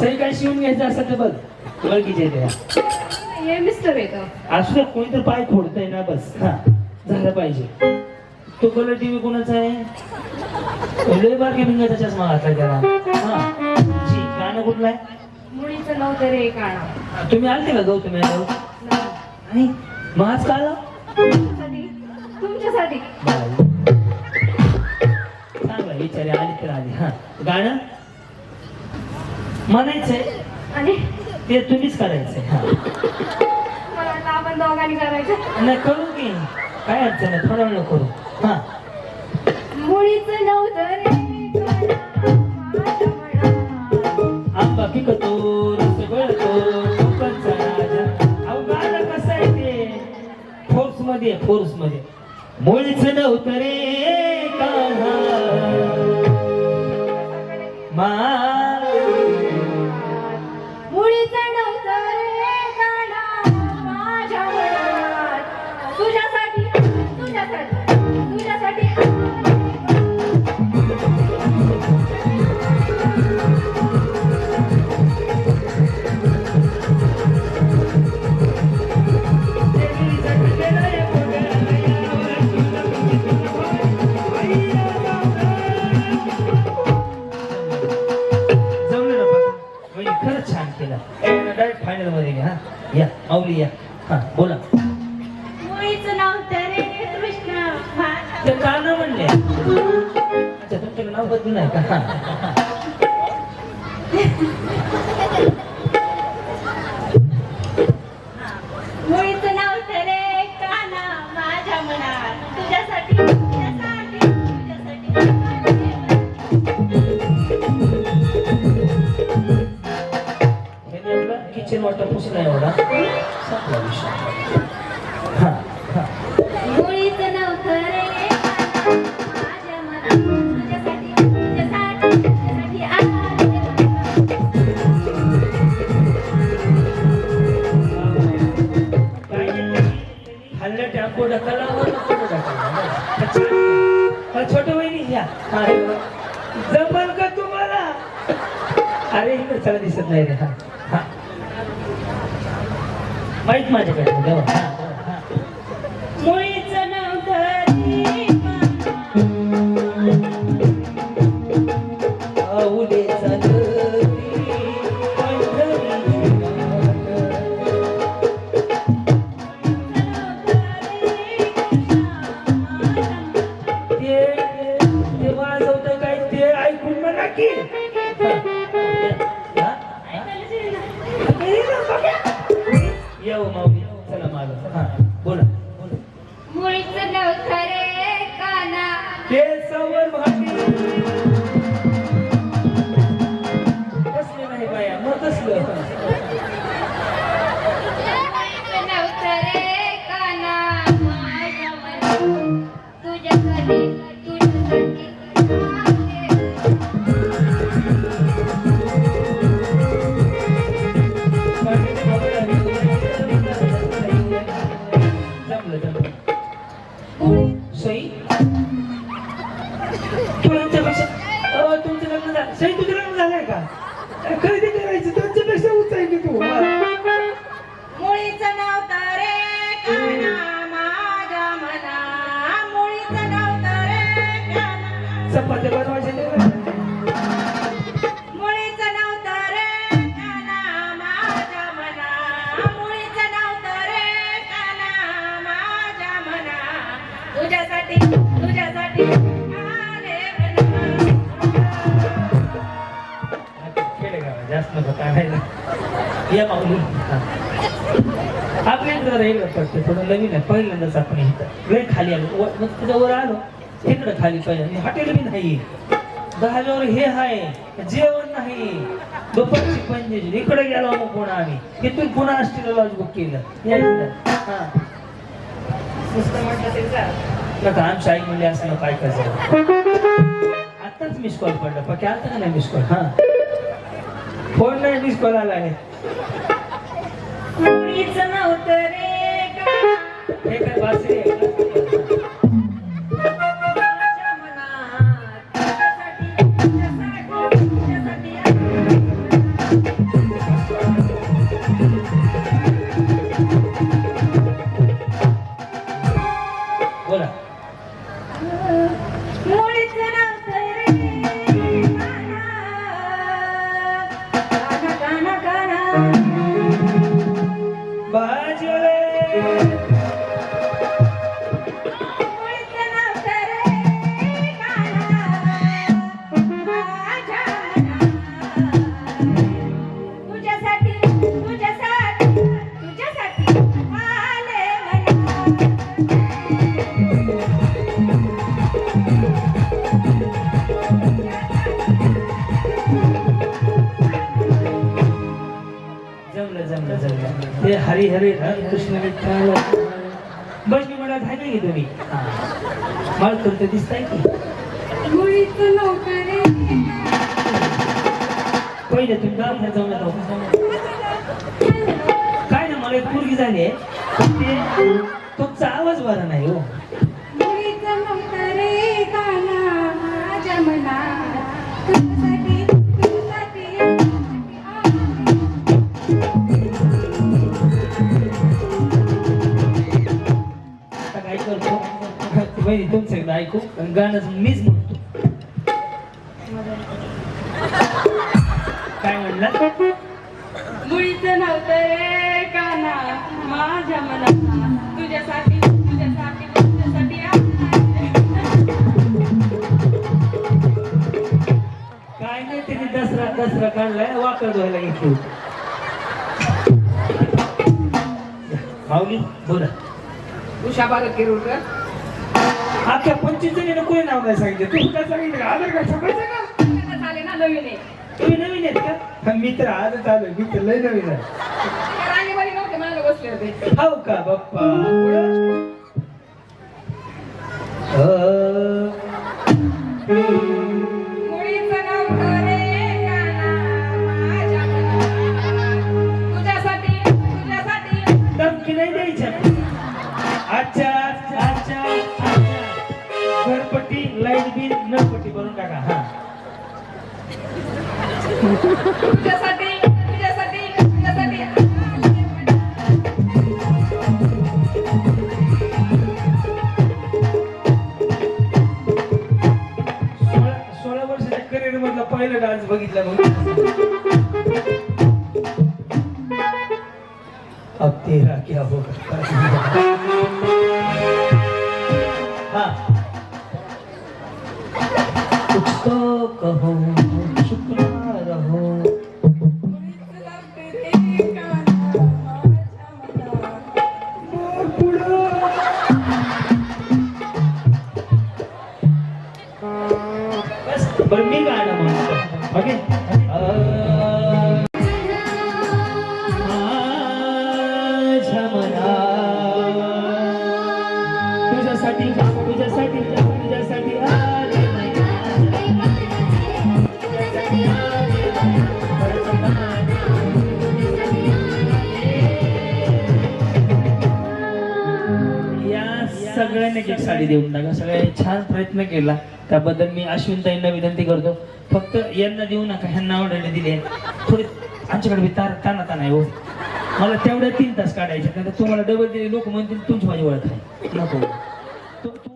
सही काय शिवून घ्यायचं असं तर बघ. ओळखीचे ते. हे मिस्टर असू दे कोणी तर पाय फोडतंय ना बस. हा झालं पाहिजे. तो कलर टीव्ही कोणाचा आहे? लय बारके भिंगाचा चष्मा घातला त्याला. हा. जी गाणं कुठलं आहे? मुलीचं नव्हतं रे काळा तुम्ही आलते का गौतम यादव? नाही. मग आज का आला? तुमच्यासाठी. तुमच्यासाठी. चांगला विचारे आली तर आली. हा. गाणं? म्हणायचंय? आणि? ते तुम्हीच करायचंय हा. मला वाटलं आपण दोघांनी करायचं. नाही करू की. काय अडचण आहे थोडा वेळ करू. हा. मुलीचं नव्हतं रे. आंबा पिकतो रस गळतो कोकणचा राजा. अहो गाणं कसं आहे ते? फोर्समध्ये फोर्समध्ये मुळीच नव्हतं रे कान्हा. मा या हा बोला. मुलीचं कृष्ण. माझ्या ते गाणं म्हणले? अच्छा तुमच्याकडे नाव बदलून आहे का? हा. किचन वाटर पुसला एवढा. संपला विषय. हा हा. हा, छोटं वहिनी घ्या. जमल का तुम्हाला? अरे इकडे चला दिसत नाही रे. हा हा माहीत तुझं लग्न झालंय का अ, खरेदी या माऊली आपल्या इकडं राहिलं पडते थोडं नवीन आहे. पहिल्यांदाच आपण इथं. वेळ खाली आलो. मग तिथं वर आलो. तिकडं खाली पाहिजे हॉटेल बी नाही दहाव्यावर हे आहे. जेवण नाही. दुपारची पंजेची इकडे गेलो मग पुन्हा आम्ही. तिथून पुन्हा आष्टीला लॉज बुक केलं. या इकडं. हा. नका आमची आई म्हणले असं काय करायचं आताच मिस कॉल पडला. पण आता का नाही मिस कॉल हा. फोन नाही मिस कॉल आला आहे नव्हतं रे हे का? हरी हरी राम कृष्ण विठ्ठल. बस मी म्हणत आहे नाही तुम्ही. मला तुमचं दिसताय की. पहिले तुम्ही दवाखान्यात जाऊन येतो काय ना मला एक मुलगी झाली तुमचा आवाज बरा नाही हो. आता काय करतो बहिणी तुमचं एकदा ऐकू गाणं मीच म्हणतो काय म्हणलं मुळीच नव्हतं रे काना. माझ्या मनात तुझ्यासाठी तुझ्यासाठी तुझ्यासाठी काय नाही तिने दसरा दसरा काढलाय वाकड व्हायला घेतली माऊली बोला. उषा बालक किरुडकर आता पंचवीस जणीनं कोणी नाव नाही सांगितलं? तू काय सांगितलं? का? सांगायचं का? झाले ना नवीन आहे. तुम्ही नवीन आहेत का? हा, मी तर आजच आलो मी तर लय नवीन आहे. राणीबाई नव्हते बसले होते. हो का बाप्पा? अं, तुझ्यासाठी तुझ्यासाठी तुझ्यासाठी सोळा पहिला डान्स बघितला अब तेरा क्या होगा सगळ्यांना एक साडी देऊन टाका. सगळ्यांनी छान प्रयत्न केला. त्याबद्दल मी अश्विनताईंना विनंती करतो. फक्त यांना देऊ नका ह्यांना ऑर्डर दिले थोडी आमच्याकडे बी तार ताना ताना आहे हो. मला तेवढ्या तीन तास काढायचे तुम्हाला डबल दिले लोक म्हणतील तुमची माझी ओळख आहे. नको. तो- तो-